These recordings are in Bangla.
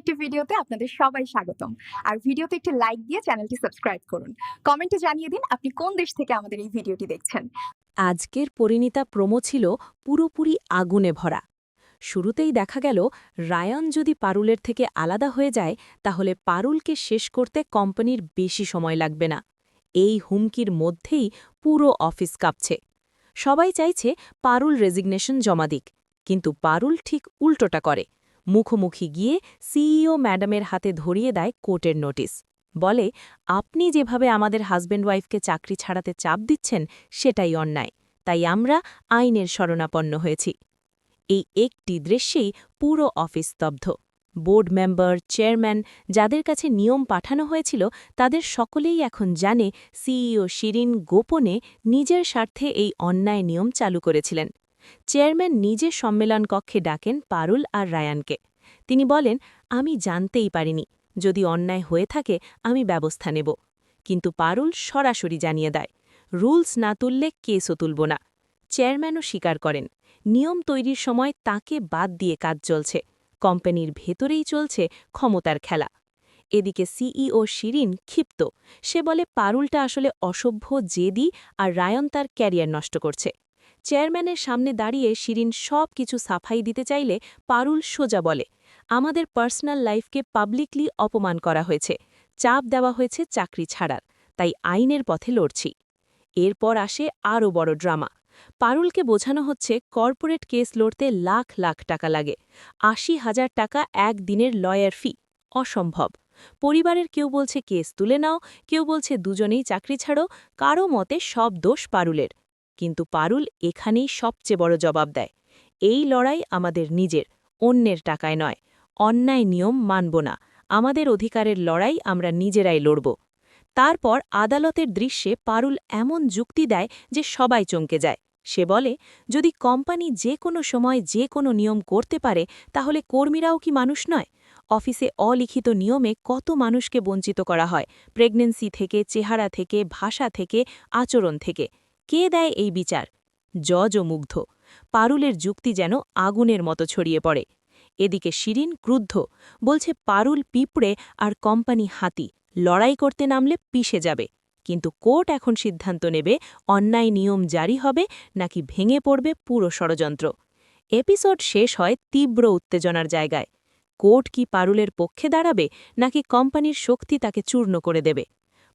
একটি ভিডিওতে আপনাদের সবাই স্বাগতম। আর ভিডিওতে একটি লাইক দিয়ে চ্যানেলটি সাবস্ক্রাইব করুন। কমেন্টে জানিয়ে দিন আপনি কোন দেশ থেকে আমাদের এই ভিডিওটি দেখছেন। আজকের পরিণীতা প্রোমো ছিল পুরোপুরি আগুনে ভরা। শুরুতেই দেখা গেল, রায়ন যদি পারুলের থেকে আলাদা হয়ে যায়, তাহলে পারুলকে শেষ করতে কোম্পানির বেশি সময় লাগবে না। এই হুমকির মধ্যেই পুরো অফিস কাঁপছে। সবাই চাইছে পারুল রেজিগনেশন জমা দিক, কিন্তু পারুল ঠিক উল্টোটা করে। মুখোমুখি গিয়ে সিইও ম্যাডামের হাতে ধরিয়ে দেয় কোর্টের নোটিশ। বলে, আপনি যেভাবে আমাদের হাজব্যান্ড ওয়াইফকে চাকরি ছাড়াতে চাপ দিচ্ছেন, সেটাই অন্যায়। তাই আমরা আইনের শরণাপন্ন হয়েছি। এই একটি দৃশ্যেই পুরো অফিস স্তব্ধ। বোর্ড মেম্বার, চেয়ারম্যান, যাদের কাছে নিয়ম পাঠানো হয়েছিল, তাদের সকলেই এখন জানে সিইও শিরিন গোপনে নিজের স্বার্থে এই অন্যায় নিয়ম চালু করেছিলেন। চেয়ারম্যান নিজে সম্মেলন কক্ষে ডাকেন পারুল আর রায়ানকে। তিনি বলেন, আমি জানতেই পারিনি। যদি অন্যায় হয়ে থাকে, আমি ব্যবস্থা নেব। কিন্তু পারুল সরাসরি জানিয়ে দেয়, রুলস না তুললে কেসও তুলব না। চেয়ারম্যানও স্বীকার করেন, নিয়ম তৈরির সময় তাকে বাদ দিয়ে কাজ চলছে। কোম্পানির ভেতরেই চলছে ক্ষমতার খেলা। এদিকে সিইও শিরিন ক্ষিপ্ত। সে বলে, পারুলটা আসলে অসভ্য, জেদি আর রায়ন তার ক্যারিয়ার নষ্ট করছে। চেয়ারম্যানের সামনে দাঁড়িয়ে শিরিন সব কিছু সাফাই দিতে চাইলে পারুল সোজা বলে, আমাদের পার্সোনাল লাইফকে পাবলিকলি অপমান করা হয়েছে, চাপ দেওয়া হয়েছে চাকরি ছাড়ার, তাই আইনের পথে লড়ছি। এরপর আসে আরও বড় ড্রামা। পারুলকে বোঝানো হচ্ছে কর্পোরেট কেস লড়তে লাখ লাখ টাকা লাগে, আশি হাজার টাকা এক দিনের লয়ার ফি, অসম্ভব। পরিবারের কেউ বলছে, কেস তুলে নাও। কেউ বলছে, দুজনেই চাকরি ছাড়ো। কারও মতে সব দোষ পারুলের। কিন্তু পারুল এখানেই সবচেয়ে বড় জবাব দেয়, এই লড়াই আমাদের নিজের, অন্যের টাকায় নয়। অন্যায় নিয়ম মানব না। আমাদের অধিকারের লড়াই আমরা নিজেরাই লড়ব। তারপর আদালতের দৃশ্যে পারুল এমন যুক্তি দেয় যে সবাই চমকে যায়। সে বলে, যদি কোম্পানি যে কোনো সময় যে কোনো নিয়ম করতে পারে, তাহলে কর্মীরাও কি মানুষ নয়? অফিসে অলিখিত নিয়মে কত মানুষকে বঞ্চিত করা হয় প্রেগনেন্সি থেকে, চেহারা থেকে, ভাষা থেকে, আচরণ থেকে। কে দেয় এই বিচার? জজ ও মুগ্ধ। পারুলের যুক্তি যেন আগুনের মতো ছড়িয়ে পড়ে। এদিকে শিরিন ক্রুদ্ধ, বলছে পারুল পিঁপড়ে আর কোম্পানি হাতি, লড়াই করতে নামলে পিষে যাবে। কিন্তু কোর্ট এখন সিদ্ধান্ত নেবে, অন্যায় নিয়ম জারি হবে নাকি ভেঙে পড়বে পুরো ষড়যন্ত্র। এপিসোড শেষ হয় তীব্র উত্তেজনার জায়গায়। কোর্ট কি পারুলের পক্ষে দাঁড়াবে নাকি কোম্পানির শক্তি তাকে চূর্ণ করে দেবে?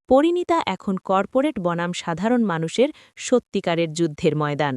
পরিণীতা এখন কর্পোরেট বনাম সাধারণ মানুষের সত্যিকারের যুদ্ধের ময়দান।